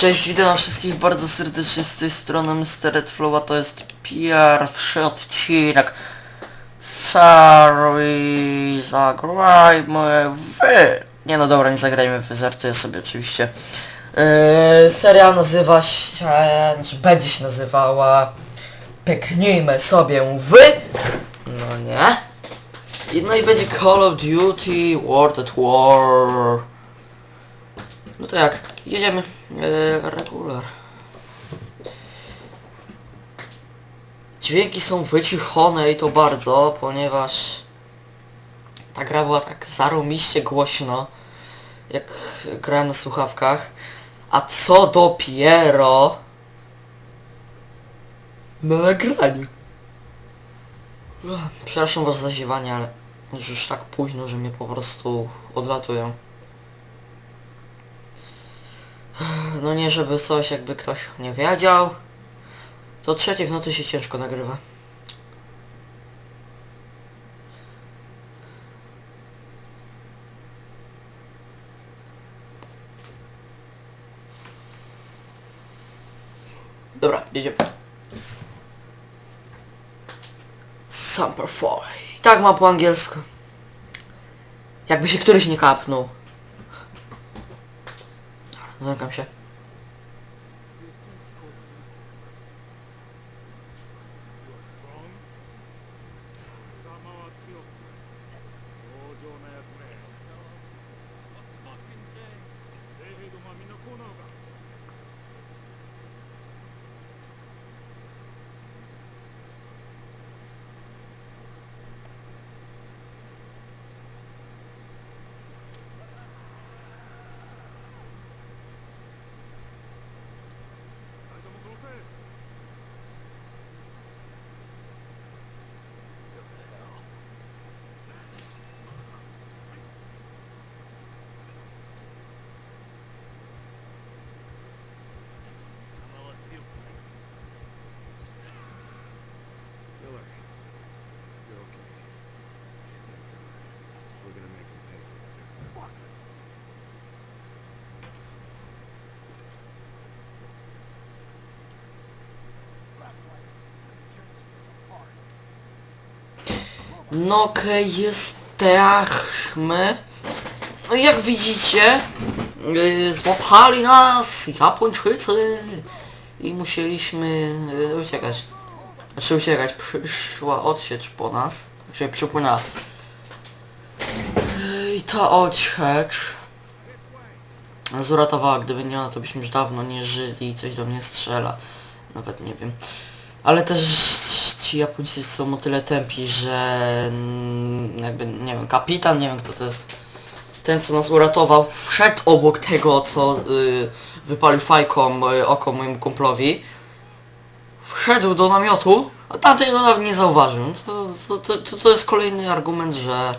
Cześć, witam wszystkich bardzo serdecznie z tej strony Mr. Red Flow, a to jest pierwszy odcinek serii Zagrajmy w... Nie no dobra, nie zagrajmy w, żartuję sobie oczywiście. Yy, seria nazywa się, znaczy będzie się nazywała Pyknijmy sobie w... No nie? I, no i będzie Call of Duty World at War. No to jak? Jedziemy. E, regular. Dźwięki są wyciszone i to bardzo, ponieważ ta gra była tak zaromiście głośno, jak grałem na słuchawkach. A co dopiero na nagraniu. Przepraszam was za ziewanie, ale już tak późno, że mnie po prostu odlatują. No nie, żeby coś jakby ktoś nie wiedział. To trzecie w nocy się ciężko nagrywa. Dobra, jedziemy. Summer Foy. Tak ma po angielsku. Jakby się któryś nie kapnął. Zamykam się. し強情なやつめ。No okej, jesteśmy. No jak widzicie, yy, złapali nas Japończycy i musieliśmy yy, uciekać. Znaczy uciekać, przyszła odsiecz po nas, się przypłynęła. Yy, I ta odsiecz nas uratowała, gdyby nie ona, to byśmy już dawno nie żyli i coś do mnie strzela. Nawet nie wiem. Ale też ci Japończycy są o tyle tępi, że mm, jakby, nie wiem, kapitan, nie wiem kto to jest, ten co nas uratował, wszedł obok tego, co y, wypalił fajką y, oko mojemu kumplowi, wszedł do namiotu, a tamten go nawet nie zauważył. No To, to, to, to, jest kolejny argument, że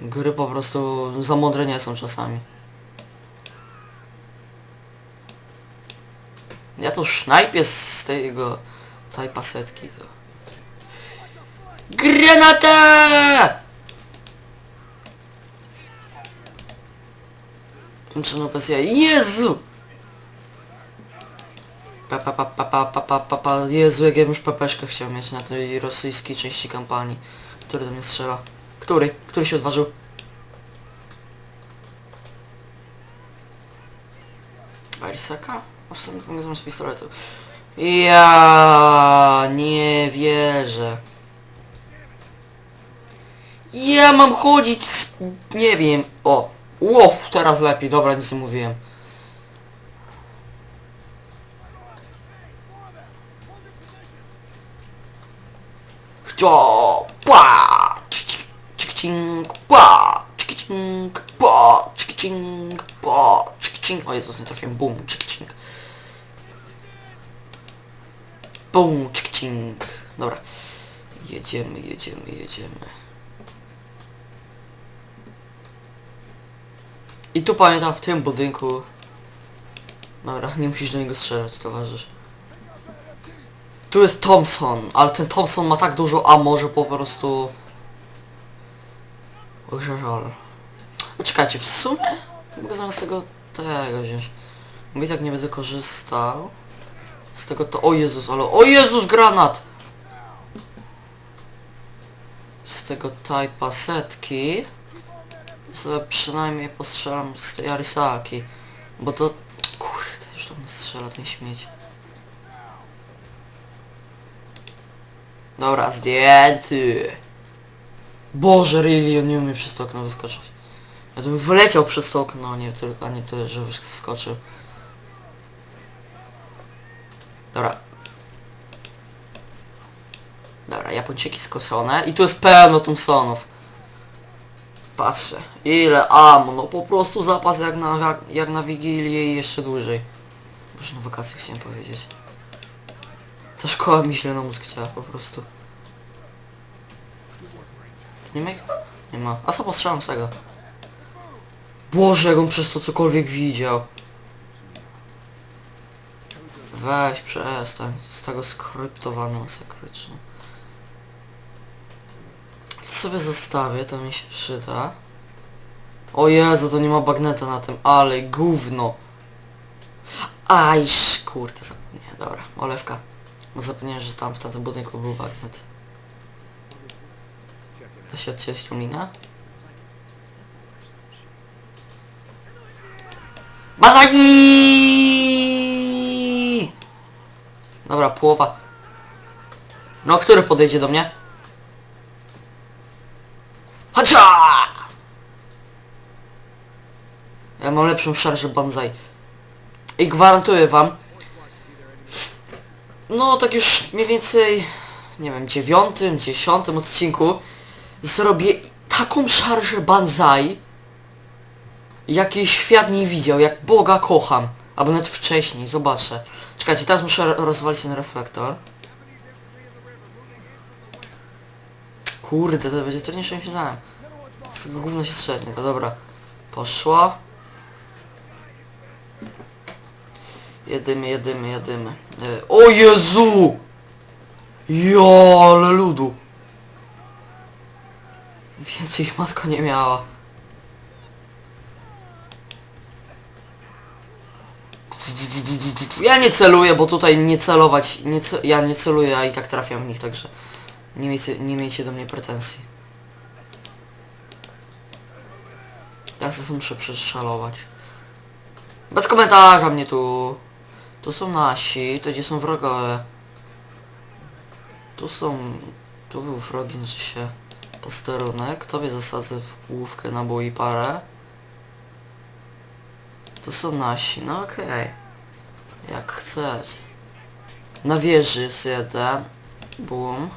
gry po prostu za mądre nie są czasami. Ja to sznajpię z tego tej pasetki to. Granata! Tymczasem bez jaj. Jezu! Pa, pa, pa, pa, pa, pa, pa, pa, pa. Jezu, jak ja bym już papeszkę chciał mieć na tej rosyjskiej części kampanii. Który do mnie strzela? Który? Który się odważył? Arisaka? A w sumie mogę zamiast pistoletu. Ja nie wierzę. Ja mam chodzić z... nie wiem. O. Ło, teraz lepiej. Dobra, nic nie mówiłem. Cio, pa, cik-cink, pa, cik-cink, pa, cik-cink, pa, cik-cink. O Jezus, nie trafiłem. Bum, cik-cink. Bum, cik-cink. Dobra. Jedziemy, jedziemy, jedziemy. I tu pamiętam w tym budynku. Dobra, nie musisz do niego strzelać, towarzysz. Tu jest Thompson, ale ten Thompson ma tak dużo ammo, że po prostu... Że żal. Poczekajcie, w sumie? To mogę zamiast tego tego wziąć. Bo tak nie będę korzystał. Z tego to... O Jezus, ale... O Jezus, granat! Z tego typa setki. Sobie przynajmniej postrzelam z tej Arisaki. Bo to... Kurde, już mnie strzela ten śmieć. Dobra, zdjęty. Boże, really, on nie umie przez to okno wyskoczyć. Ja bym wyleciał przez to okno, nie tylko, a nie tyle, że wyskoczył. Dobra. Dobra, Japończyki skosone i tu jest pełno Thompsonów. Patrzę, ile ammo, no po prostu zapas jak na, jak, jak na Wigilię i jeszcze dłużej. Boże, na wakacje chciałem powiedzieć. Ta szkoła mi źle na mózg chciała po prostu. Nie ma ich? Nie ma. A co postrzelam z tego? Boże, jak on przez to cokolwiek widział. Weź, przestań. Z tego skryptowane masakrycznie. Sobie zostawię, to mi się przyda. O Jezu, to nie ma bagneta na tym, ale gówno. Aj, sz- kurde, zapomniałem. Dobra, olewka. Zapomniałem, że tam w tamtym budynku był bagnet. To się odcieścił minę? Mazagi! Dobra, połowa. No, który podejdzie do mnie? Hacha! Ja mam lepszą szarżę banzai. I gwarantuję wam, no tak już mniej więcej, nie wiem, dziewiątym, dziesiątym odcinku zrobię taką szarżę banzai, jakiej świat nie widział, jak Boga kocham. Albo nawet wcześniej, zobaczę. Czekajcie, teraz muszę ro- rozwalić ten reflektor. Kurde, to będzie trudniejsze niż myślałem. Z tego gówno się strzegnie, to dobra. Poszło. Jedymy, jedymy, jedymy. E, O Jezu! Jo, ale ludu. Więcej ich matko nie miała. Ja nie celuję, bo tutaj nie celować, nie ce ja nie celuję, a i tak trafiam w nich, także nie miejcie, nie miejcie do mnie pretensji. Teraz muszę przeszalować. Bez komentarza mnie tu. Tu są nasi, to gdzie są wrogowie. Tu są... Tu był wrogi, znaczy się posterunek. Tobie zasadzę w główkę naboi parę. To są nasi, no okej. Jak chcesz. Na wieży jest jeden. Boom.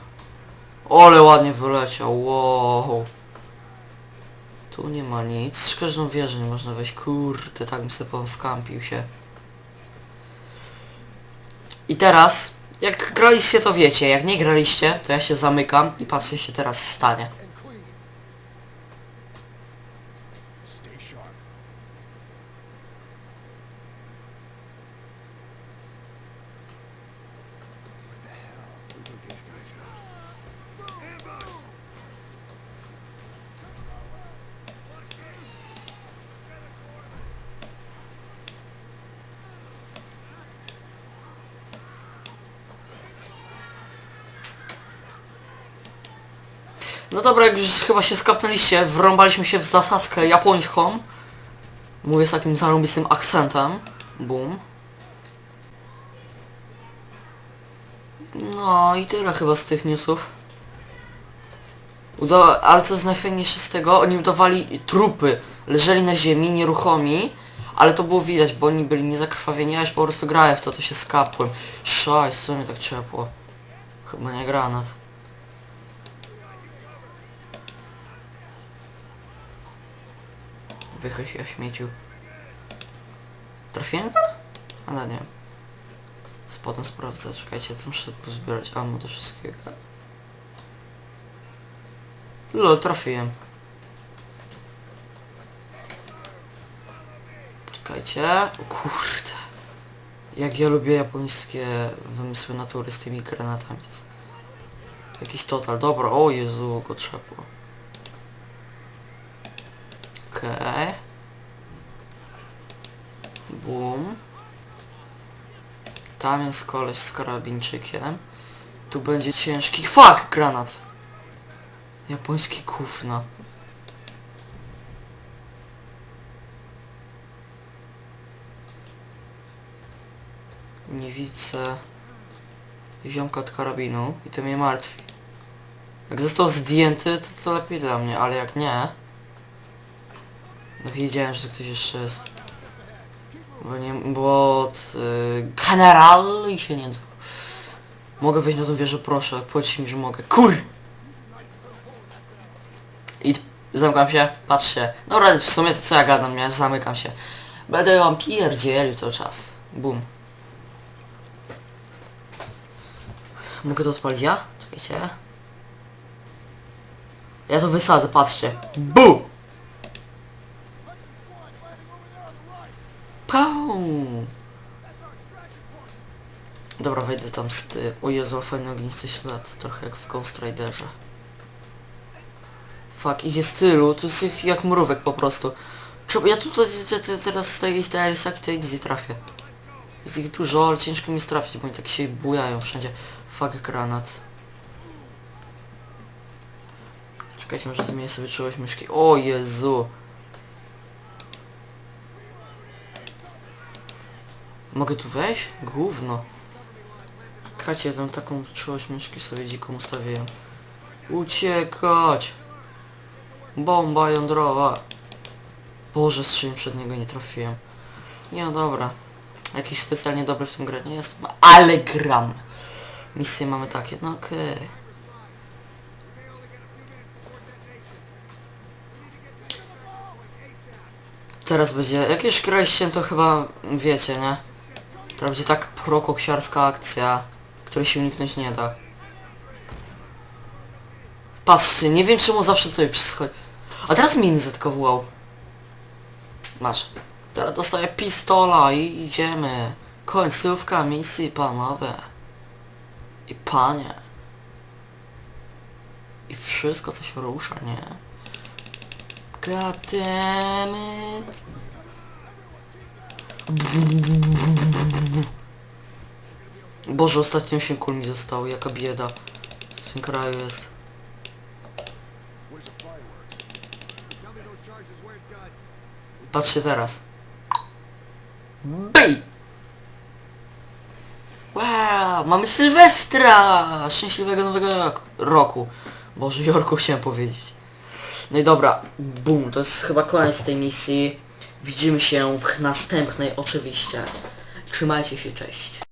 Ole ładnie wyleciał, wow. Tu nie ma nic. Z każdą wieżę nie można wejść. Kurde, tak bym sobie wkampił się. I teraz, jak graliście to wiecie, jak nie graliście, to ja się zamykam i patrzcie się teraz stanie. No dobra, jak już chyba się skapnęliście, wrąbaliśmy się w zasadzkę japońską. Mówię z takim zarąbistym akcentem. Boom. No i tyle chyba z tych newsów. Uda ale co jest najfajniejsze z tego, oni udawali trupy, leżeli na ziemi, nieruchomi, ale to było widać, bo oni byli niezakrwawieni, a już po prostu grałem w to, to się skapłem. Szajs, co mnie tak ciepło. Chyba nie granat. Wychyl się śmieciu. Trafiłem go? Ale nie. Potem sprawdzę, czekajcie, to muszę pozbierać ammo do wszystkiego. Lol, trafiłem. Czekajcie. O kurde. Jak ja lubię japońskie wymysły natury z tymi granatami. To jest jakiś total. Dobra, o Jezu, go trzepło. Boom. Tam jest koleś z karabinczykiem. Tu będzie ciężki... Fuck! Granat! Japoński gówno. Nie widzę ziomka od karabinu i to mnie martwi. Jak został zdjęty, to, to lepiej dla mnie, ale jak nie... No wiedziałem, że to ktoś jeszcze jest. Bo nie... bo... Od, y, general i się nie dzwoni. Mogę wejść na tą wieżę, proszę, powiedzcie mi, że mogę. Kur! I zamykam się, patrzcie. Dobra, w sumie to co ja gadam, ja zamykam się. Będę wam pierdzielił cały czas. Bum. Mogę to odpalić ja? Czekajcie. Ja to wysadzę, patrzcie. Bu! Pau! Dobra, wejdę tam z ty. O Jezu, ale fajny ognisty ślad. Trochę jak w Ghost Riderze. Fuck, ich jest tylu. To jest ich jak mrówek po prostu. Trzeba, ja tutaj te- te- teraz z tej TLS-aki to easy trafię. Jest ich dużo, ale ciężko mi jest trafić, bo oni tak się bujają wszędzie. Fuck, granat. Czekajcie, może zmienię sobie czułość myszki. O Jezu! Mogę tu wejść? Gówno. Kacie, tam taką czułość myszki sobie dziką ustawiłem. Uciekać! Bomba jądrowa! Boże, strzeliłem przed niego, nie trafiłem. Nie no dobra. Jakiś specjalnie dobry w tym grę nie jest, no, ale gram. Misje mamy takie, no okej. Teraz będzie, jak już graliście, to chyba wiecie, nie? Teraz będzie tak prokoksiarska akcja, której się uniknąć nie da. Patrzcie, nie wiem czemu zawsze tutaj przychodzi. A teraz miny zetkował. Masz. Teraz dostaję pistola i idziemy. Końcówka misji, panowie. I panie. I wszystko co się rusza, nie? God damn it. Boże, ostatnio 8 kul mi zostało, jaka bieda. W tym kraju jest. Patrzcie teraz. Bej! Wow, mamy Sylwestra! Szczęśliwego nowego roku-. Boże, Jorku chciałem powiedzieć. No i dobra, to jest chyba koniec tej misji. Widzimy się w następnej oczywiście. Trzymajcie się, cześć.